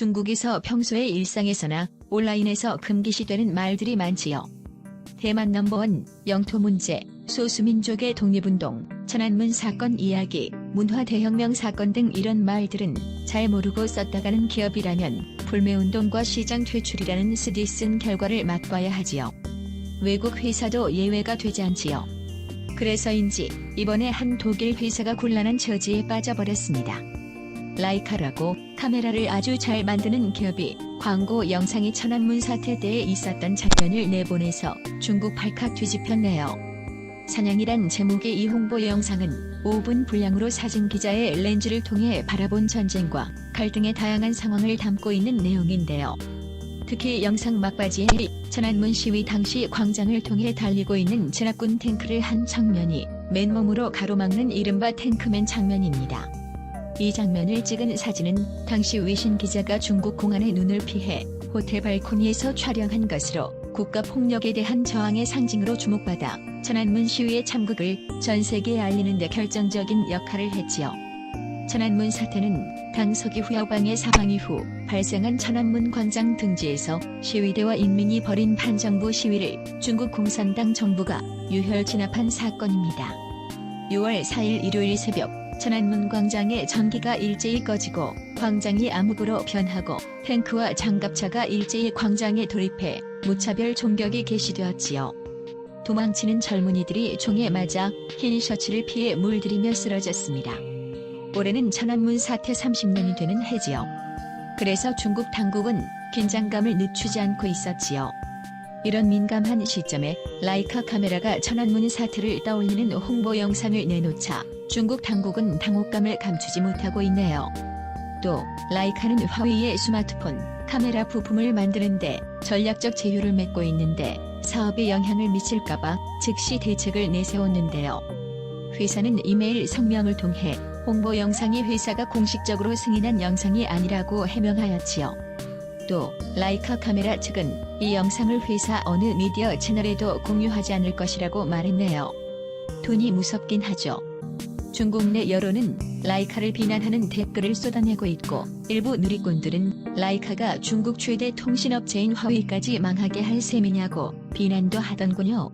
중국에서 평소의 일상에서나 온라인에서 금기시되는 말들이 많지요. 대만 넘버원, 영토 문제, 소수민족의 독립운동, 천안문 사건 이야기, 문화 대혁명 사건 등 이런 말들은 잘 모르고 썼다가는 기업이라면 불매운동과 시장 퇴출이라는 쓰디 쓴 결과를 맛봐야 하지요. 외국 회사도 예외가 되지 않지요. 그래서인지 이번에 한 독일 회사가 곤란한 처지에 빠져버렸습니다. 라이카라고 카메라를 아주 잘 만드는 기업이 광고 영상이 천안문 사태 때에 있었던 장면을 내보내서 중국 발칵 뒤집혔네요. 사냥이란 제목의 이 홍보 영상은 5분 분량으로 사진 기자의 렌즈를 통해 바라본 전쟁과 갈등의 다양한 상황을 담고 있는 내용인데요. 특히 영상 막바지에 천안문 시위 당시 광장을 통해 달리고 있는 진압군 탱크를 한 장면이 맨몸으로 가로막는 이른바 탱크맨 장면입니다. 이 장면을 찍은 사진은 당시 외신 기자가 중국 공안의 눈을 피해 호텔 발코니에서 촬영한 것으로 국가 폭력에 대한 저항의 상징으로 주목받아 천안문 시위의 참극을 전 세계에 알리는 데 결정적인 역할을 했지요. 천안문 사태는 당 서기 후야방의 사망 이후 발생한 천안문 광장 등지에서 시위대와 인민이 벌인 반정부 시위를 중국 공산당 정부가 유혈 진압한 사건입니다. 6월 4일 일요일 새벽 천안문 광장의 전기가 일제히 꺼지고 광장이 암흑으로 변하고 탱크와 장갑차가 일제히 광장에 돌입해 무차별 총격이 개시되었지요. 도망치는 젊은이들이 총에 맞아 흰 셔츠를 피해 물들이며 쓰러졌습니다. 올해는 천안문 사태 30년이 되는 해지요. 그래서 중국 당국은 긴장감을 늦추지 않고 있었지요. 이런 민감한 시점에 라이카 카메라가 천안문 사태를 떠올리는 홍보 영상을 내놓자 중국 당국은 당혹감을 감추지 못하고 있네요. 또 라이카는 화웨이의 스마트폰, 카메라 부품을 만드는데 전략적 제휴를 맺고 있는데 사업에 영향을 미칠까봐 즉시 대책을 내세웠는데요. 회사는 이메일 성명을 통해 홍보 영상이 회사가 공식적으로 승인한 영상이 아니라고 해명하였지요. 또 라이카 카메라 측은 이 영상을 회사 어느 미디어 채널에도 공유하지 않을 것이라고 말했네요. 돈이 무섭긴 하죠. 중국 내 여론은 라이카를 비난하는 댓글을 쏟아내고 있고 일부 누리꾼들은 라이카가 중국 최대 통신업체인 화웨이까지 망하게 할 셈이냐고 비난도 하던군요.